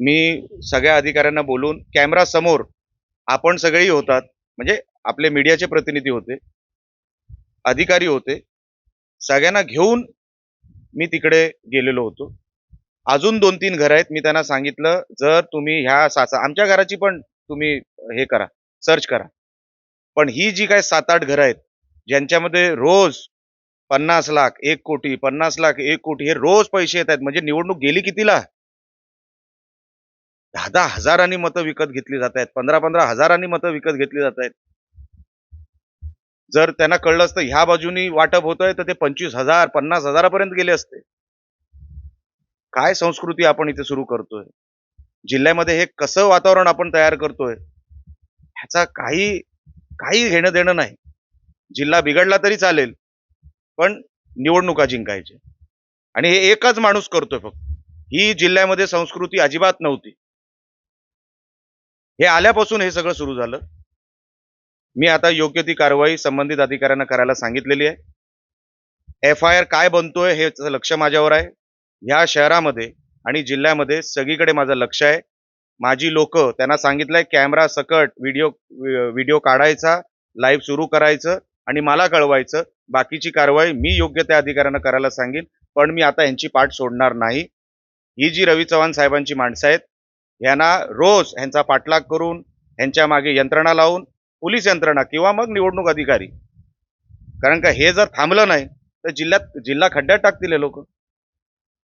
मी सगळ्या अधिकाऱ्यांना बोलून कॅमेरा समोर आपण सगळेही होतात म्हणजे आपले मीडियाचे प्रतिनिधी होते अधिकारी होते सगळ्यांना घेऊन मी तिकडे गेलेलो होतो. अजून दोन तीन घरं आहेत मी त्यांना सांगितलं जर तुम्ही ह्या साचा आमच्या घराची पण तुम्ही हे करा सर्च करा. पण ही जी काय सात आठ घरं आहेत ज्यांच्यामध्ये रोज पन्नास लाख एक कोटी पन्नास लाख एक कोटी हे रोज पैसे येत आहेत म्हणजे निवडणूक गेली कितीला? दहा दहा हजारांनी मतं विकत घेतली जात आहेत. पंधरा पंधरा हजारांनी मतं विकत घेतली जात आहेत. जर त्यांना कळलं असतं ह्या बाजूनी वाटप होतंय तर ते पंचवीस हजार पन्नास हजारापर्यंत गेले असते. काय संस्कृती आपण इथे सुरू करतोय? जिल्ह्यामध्ये हे कसं वातावरण आपण तयार करतोय? ह्याचा काही काही घेणं देणं नाही. जिल्हा बिघडला तरी चालेल पण निवडणुका जिंकायचे आणि हे एकच माणूस करतोय फक्त. ही जिल्ह्यामध्ये संस्कृती अजिबात नव्हती. हे आल्यापासून हे सगळं सुरू झालं. मी आता योग्य ती कारवाई संबंधित अधिकाऱ्यांना करायला सांगितलेली आहे. एफ आय आर काय बनतोय हे लक्ष माझ्यावर आहे. ह्या शहरामध्ये आणि जिल्ह्यामध्ये सगळीकडे माझं लक्ष आहे. माझी लोक त्यांना सांगितलंय कॅमेरा सकट व्हिडिओ व्हिडिओ काढायचा लाईव्ह सुरू करायचं आणि मला कळवायचं. बाकीची कारवाई मी योग्य त्या अधिकाऱ्यांना करायला सांगेन पण मी आता यांची पाठ सोडणार नाही. ही जी रवी चव्हाण साहेबांची माणसं आहेत यांना रोज ह्यांचा पाठलाग करून ह्यांच्या मागे यंत्रणा लावून पोलीस यंत्रणा किंवा मग निवडणूक अधिकारी. कारण का हे जर थांबलं नाही तर जिल्ह्यात जिल्हा खड्ड्यात टाकतील हे लोक.